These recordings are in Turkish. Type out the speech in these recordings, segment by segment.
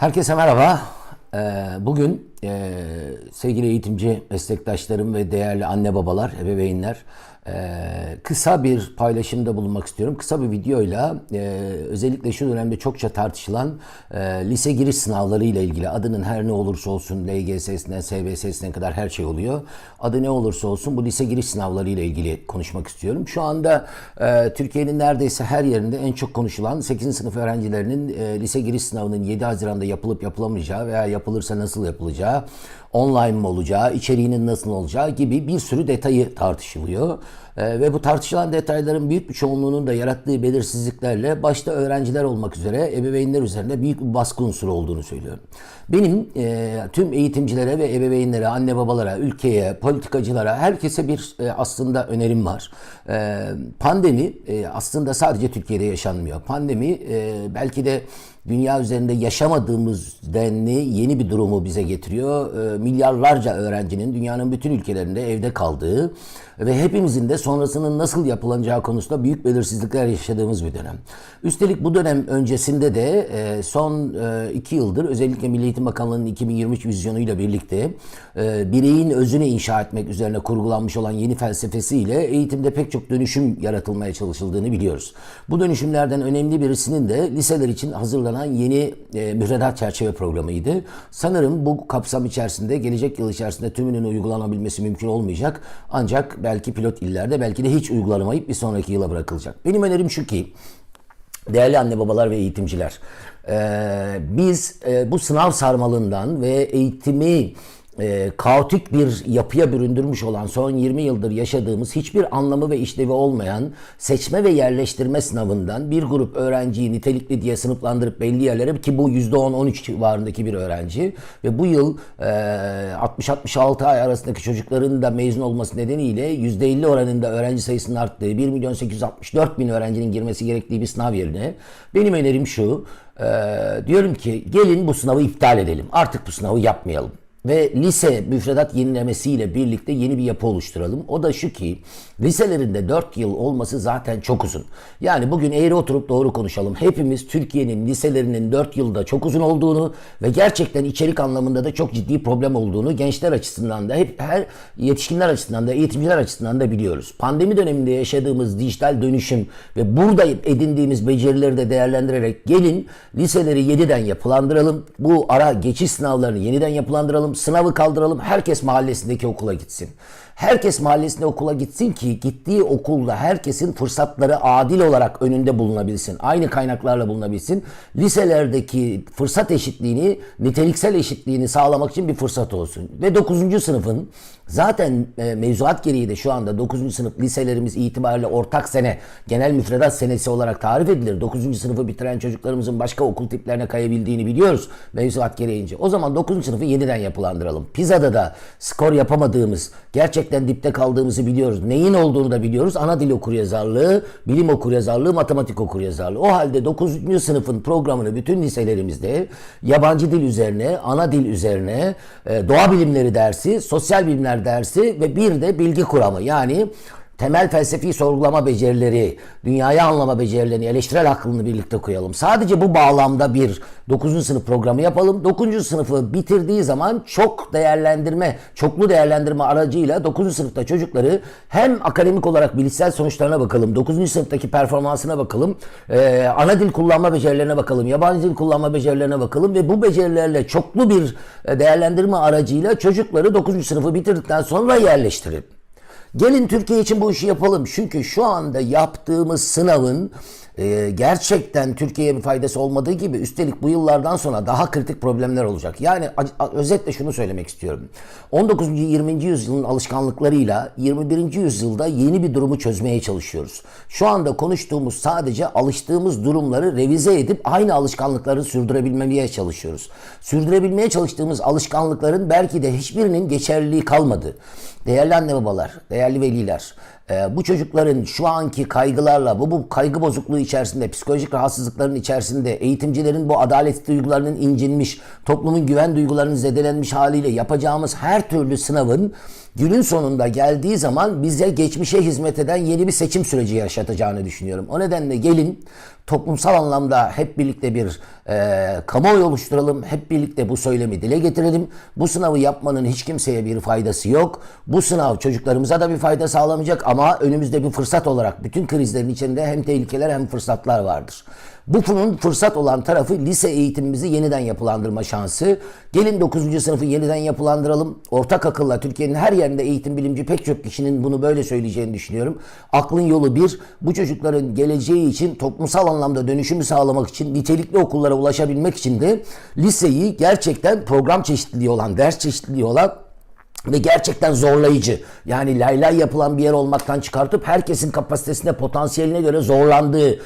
Herkese merhaba. Ee, Bugün e, sevgili eğitimci meslektaşlarım ve değerli anne babalar, ebeveynler kısa bir paylaşımda bulunmak istiyorum. Kısa bir videoyla e, özellikle şu dönemde çokça tartışılan e, lise giriş sınavları ile ilgili adının her ne olursa olsun LGS'sinden SBS'sine kadar her şey oluyor. Adı ne olursa olsun bu lise giriş sınavları ile ilgili konuşmak istiyorum. Şu anda e, Türkiye'nin neredeyse her yerinde en çok konuşulan 8. sınıf öğrencilerinin lise giriş sınavının 7 Haziran'da yapılıp yapılamayacağı veya yapılırsa nasıl yapılacağı, online mı olacağı, içeriğinin nasıl olacağı gibi bir sürü detayı tartışılıyor. E, ve bu tartışılan detayların büyük bir çoğunluğunun da yarattığı belirsizliklerle başta öğrenciler olmak üzere ebeveynler üzerinde büyük bir baskı unsuru olduğunu söylüyorum. Benim e, tüm eğitimcilere ve ebeveynlere, anne babalara, ülkeye, politikacılara, herkese bir e, aslında önerim var. E, pandemi e, aslında sadece Türkiye'de yaşanmıyor. Pandemi e, belki de dünya üzerinde yaşamadığımız denli yeni bir durumu bize getiriyor. E, milyarlarca öğrencinin dünyanın bütün ülkelerinde evde kaldığı ve hepimizin de sonrasının nasıl yapılacağı konusunda büyük belirsizlikler yaşadığımız bir dönem. Üstelik bu dönem öncesinde de e, son e, iki yıldır özellikle Milli Eğitim Bakanlığı'nın 2023 vizyonuyla birlikte e, bireyin özünü inşa etmek üzerine kurgulanmış olan yeni felsefesiyle eğitimde pek çok dönüşüm yaratılmaya çalışıldığını biliyoruz. Bu dönüşümlerden önemli birisinin de liseler için hazırlanan yeni e, müfredat çerçeve programıydı. Sanırım bu kapsam içerisinde gelecek yıl içerisinde tümünün uygulanabilmesi mümkün olmayacak. Ancak belki pilot illerde belki de hiç uygulanamayıp bir sonraki yıla bırakılacak. Benim önerim şu ki Değerli anne babalar ve eğitimciler, e, biz e, bu sınav sarmalından ve eğitimi e, kaotik bir yapıya büründürmüş olan son 20 yıldır yaşadığımız hiçbir anlamı ve işlevi olmayan seçme ve yerleştirme sınavından bir grup öğrenciyi nitelikli diye sınıflandırıp belli yerlere ki bu %10-13 civarındaki bir öğrenci ve bu yıl e, 60-66 ay arasındaki çocukların da mezun olması nedeniyle %50 oranında öğrenci sayısının arttığı 1 milyon 864 bin öğrencinin girmesi gerektiği bir sınav yerine benim önerim şu e, diyorum ki gelin bu sınavı iptal edelim. Artık bu sınavı yapmayalım ve lise müfredat yenilemesiyle birlikte yeni bir yapı oluşturalım. O da şu ki liselerinde 4 yıl olması zaten çok uzun. Yani bugün eğri oturup doğru konuşalım. Hepimiz Türkiye'nin liselerinin 4 yılda çok uzun olduğunu ve gerçekten içerik anlamında da çok ciddi problem olduğunu gençler açısından da hep her yetişkinler açısından da eğitimciler açısından da biliyoruz. Pandemi döneminde yaşadığımız dijital dönüşüm ve burada edindiğimiz becerileri de değerlendirerek gelin liseleri yeniden yapılandıralım. Bu ara geçiş sınavlarını yeniden yapılandıralım sınavı kaldıralım, herkes mahallesindeki okula gitsin. Herkes mahallesinde okula gitsin ki gittiği okulda herkesin fırsatları adil olarak önünde bulunabilsin. Aynı kaynaklarla bulunabilsin. Liselerdeki fırsat eşitliğini, niteliksel eşitliğini sağlamak için bir fırsat olsun. Ve 9. sınıfın zaten e, mevzuat gereği de şu anda 9. sınıf liselerimiz itibariyle ortak sene, genel müfredat senesi olarak tarif edilir. 9. sınıfı bitiren çocuklarımızın başka okul tiplerine kayabildiğini biliyoruz mevzuat gereğince. O zaman 9. sınıfı yeniden yapılandıralım. Pizza'da da skor yapamadığımız, gerçekten dipte kaldığımızı biliyoruz. Neyin olduğunu da biliyoruz. Ana dil okuryazarlığı, bilim okuryazarlığı, matematik okuryazarlığı. O halde 9. sınıfın programını bütün liselerimizde yabancı dil üzerine, ana dil üzerine, e, doğa bilimleri dersi, sosyal bilimler dersi ve bir de bilgi kuramı. Yani temel felsefi sorgulama becerileri, dünyayı anlama becerilerini, eleştirel aklını birlikte koyalım. Sadece bu bağlamda bir 9. sınıf programı yapalım. 9. sınıfı bitirdiği zaman çok değerlendirme, çoklu değerlendirme aracıyla 9. sınıfta çocukları hem akademik olarak bilişsel sonuçlarına bakalım, 9. sınıftaki performansına bakalım, e, ana dil kullanma becerilerine bakalım, yabancı dil kullanma becerilerine bakalım ve bu becerilerle çoklu bir e, değerlendirme aracıyla çocukları 9. sınıfı bitirdikten sonra yerleştirin. Gelin Türkiye için bu işi yapalım. Çünkü şu anda yaptığımız sınavın e, gerçekten Türkiye'ye bir faydası olmadığı gibi üstelik bu yıllardan sonra daha kritik problemler olacak. Yani özetle şunu söylemek istiyorum. 19. 20. yüzyılın alışkanlıklarıyla 21. yüzyılda yeni bir durumu çözmeye çalışıyoruz. Şu anda konuştuğumuz sadece alıştığımız durumları revize edip aynı alışkanlıkları sürdürebilmeye çalışıyoruz. Sürdürebilmeye çalıştığımız alışkanlıkların belki de hiçbirinin geçerliliği kalmadı. Değerli anne babalar, değerli veliler, e, bu çocukların şu anki kaygılarla, bu, bu kaygı bozukluğu içerisinde, psikolojik rahatsızlıkların içerisinde, eğitimcilerin bu adalet duygularının incinmiş, toplumun güven duygularının zedelenmiş haliyle yapacağımız her türlü sınavın günün sonunda geldiği zaman bize geçmişe hizmet eden yeni bir seçim süreci yaşatacağını düşünüyorum. O nedenle gelin toplumsal anlamda hep birlikte bir e, kamuoyu oluşturalım. Hep birlikte bu söylemi dile getirelim. Bu sınavı yapmanın hiç kimseye bir faydası yok. Bu sınav çocuklarımıza da bir fayda sağlamayacak ama önümüzde bir fırsat olarak bütün krizlerin içinde hem tehlikeler hem fırsatlar vardır. Bu bunun fırsat olan tarafı lise eğitimimizi yeniden yapılandırma şansı. Gelin 9. sınıfı yeniden yapılandıralım. Ortak akılla Türkiye'nin her yerinde eğitim bilimci pek çok kişinin bunu böyle söyleyeceğini düşünüyorum. Aklın yolu bir, bu çocukların geleceği için toplumsal anlamda dönüşümü sağlamak için nitelikli okullara ulaşabilmek için de liseyi gerçekten program çeşitliliği olan, ders çeşitliliği olan ve gerçekten zorlayıcı. Yani laylay yapılan bir yer olmaktan çıkartıp herkesin kapasitesine, potansiyeline göre zorlandığı,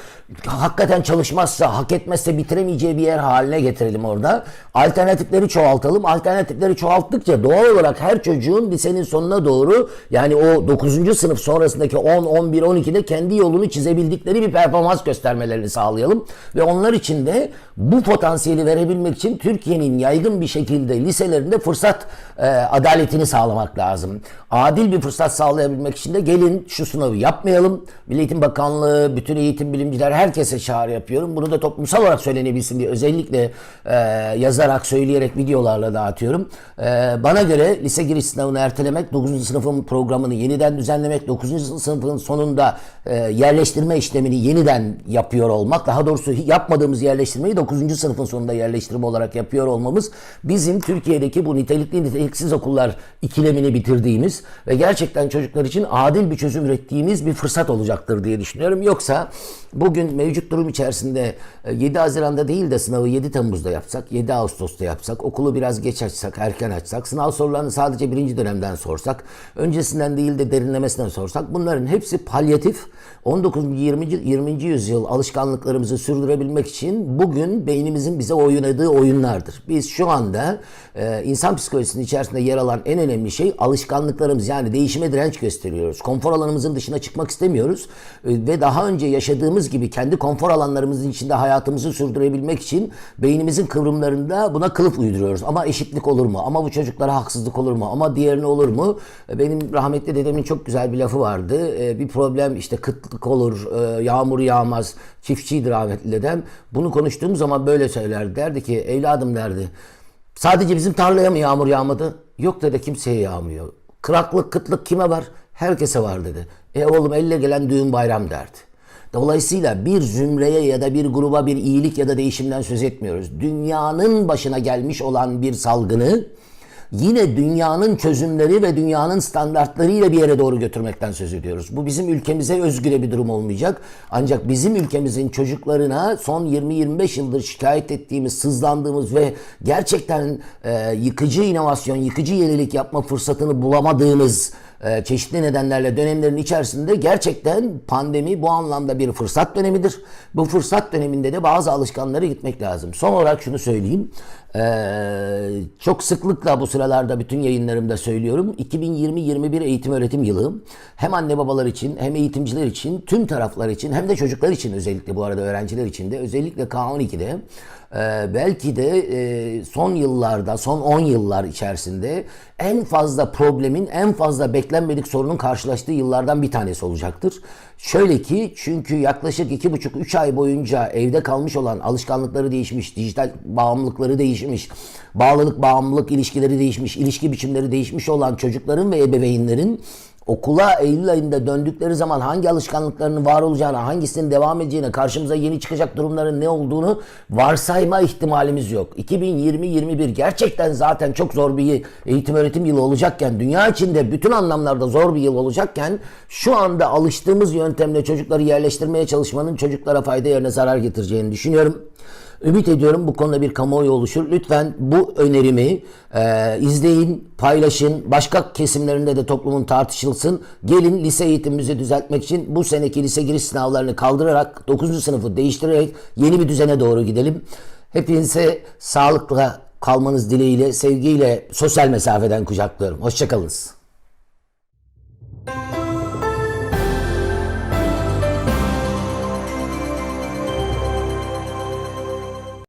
hakikaten çalışmazsa, hak etmezse bitiremeyeceği bir yer haline getirelim orada. Alternatifleri çoğaltalım. Alternatifleri çoğalttıkça doğal olarak her çocuğun lisenin sonuna doğru yani o 9. sınıf sonrasındaki 10, 11, 12'de kendi yolunu çizebildikleri bir performans göstermelerini sağlayalım. Ve onlar için de bu potansiyeli verebilmek için Türkiye'nin yaygın bir şekilde liselerinde fırsat e, adaletini sağlamak lazım. Adil bir fırsat sağlayabilmek için de gelin şu sınavı yapmayalım. Milli Eğitim Bakanlığı, bütün eğitim bilimciler herkese çağrı yapıyorum. Bunu da toplumsal olarak söylenebilsin diye özellikle e, yazarak, söyleyerek videolarla dağıtıyorum. E, bana göre lise giriş sınavını ertelemek, 9. sınıfın programını yeniden düzenlemek, 9. sınıfın sonunda e, yerleştirme işlemini yeniden yapıyor olmak, daha doğrusu yapmadığımız yerleştirmeyi 9. sınıfın sonunda yerleştirme olarak yapıyor olmamız bizim Türkiye'deki bu nitelikli niteliksiz okullar ikilemini bitirdiğimiz ve gerçekten çocuklar için adil bir çözüm ürettiğimiz bir fırsat olacaktır diye düşünüyorum. Yoksa bugün mevcut durum içerisinde e, 7 Haziran'da değil de sınavı 7 Temmuz'da yapsak, 7 Ağustos'ta yapsak, okulu biraz geç açsak, erken açsak, sınav sorularını sadece birinci dönemden sorsak, öncesinden değil de derinlemesinden sorsak bunların hepsi palyatif 19. 20. 20. yüzyıl alışkanlıklarımızı sürdürebilmek için bugün beynimizin bize oynadığı oyunlardır. Biz şu anda e, insan psikolojisinin içerisinde yer alan en önemli şey alışkanlıklarımız yani değişime direnç gösteriyoruz. Konfor alanımızın dışına çıkmak istemiyoruz E, ve daha önce yaşadığımız gibi kendi konfor alanlarımızın içinde hayatımızı sürdürebilmek için beynimizin kıvrımlarında buna kılıf uyduruyoruz. Ama eşitlik olur mu? Ama bu çocuklara haksızlık olur mu? Ama diğerine olur mu? E, Benim rahmetli dedemin çok güzel bir lafı vardı. E, Bir problem işte kıtlık olur, e, yağmur yağmaz. Çiftçiydi rahmetli dedem. Bunu konuştuğum zaman böyle söylerdi. Derdi ki evladım derdi. Sadece bizim tarlaya mı yağmur yağmadı? Yok dedi kimseye yağmıyor. Kıraklık, kıtlık kime var? Herkese var dedi. E oğlum elle gelen düğün bayram derdi. Dolayısıyla bir zümreye ya da bir gruba bir iyilik ya da değişimden söz etmiyoruz. Dünyanın başına gelmiş olan bir salgını yine dünyanın çözümleri ve dünyanın standartlarıyla bir yere doğru götürmekten söz ediyoruz. Bu bizim ülkemize özgüre bir durum olmayacak. Ancak bizim ülkemizin çocuklarına son 20-25 yıldır şikayet ettiğimiz, sızlandığımız ve gerçekten e, yıkıcı inovasyon, yıkıcı yenilik yapma fırsatını bulamadığımız çeşitli nedenlerle dönemlerin içerisinde gerçekten pandemi bu anlamda bir fırsat dönemidir. Bu fırsat döneminde de bazı alışkanları gitmek lazım. Son olarak şunu söyleyeyim. Ee, çok sıklıkla bu sıralarda bütün yayınlarımda söylüyorum. 2020-21 eğitim öğretim yılı hem anne babalar için hem eğitimciler için tüm taraflar için hem de çocuklar için özellikle bu arada öğrenciler için de özellikle K12'de e, belki de e, son yıllarda son 10 yıllar içerisinde en fazla problemin en fazla beklenmedik sorunun karşılaştığı yıllardan bir tanesi olacaktır. Şöyle ki çünkü yaklaşık 2,5-3 ay boyunca evde kalmış olan alışkanlıkları değişmiş, dijital bağımlılıkları değişmiş, bağlılık bağımlılık ilişkileri değişmiş, ilişki biçimleri değişmiş olan çocukların ve ebeveynlerin okula Eylül ayında döndükleri zaman hangi alışkanlıklarının var olacağını, hangisinin devam edeceğine, karşımıza yeni çıkacak durumların ne olduğunu varsayma ihtimalimiz yok. 2020-21 gerçekten zaten çok zor bir eğitim öğretim yılı olacakken, dünya içinde bütün anlamlarda zor bir yıl olacakken şu anda alıştığımız yöntemle çocukları yerleştirmeye çalışmanın çocuklara fayda yerine zarar getireceğini düşünüyorum. Ümit ediyorum bu konuda bir kamuoyu oluşur. Lütfen bu önerimi e, izleyin, paylaşın. Başka kesimlerinde de toplumun tartışılsın. Gelin lise eğitimimizi düzeltmek için bu seneki lise giriş sınavlarını kaldırarak 9. sınıfı değiştirerek yeni bir düzene doğru gidelim. Hepinize sağlıkla kalmanız dileğiyle, sevgiyle sosyal mesafeden kucaklıyorum. Hoşçakalınız.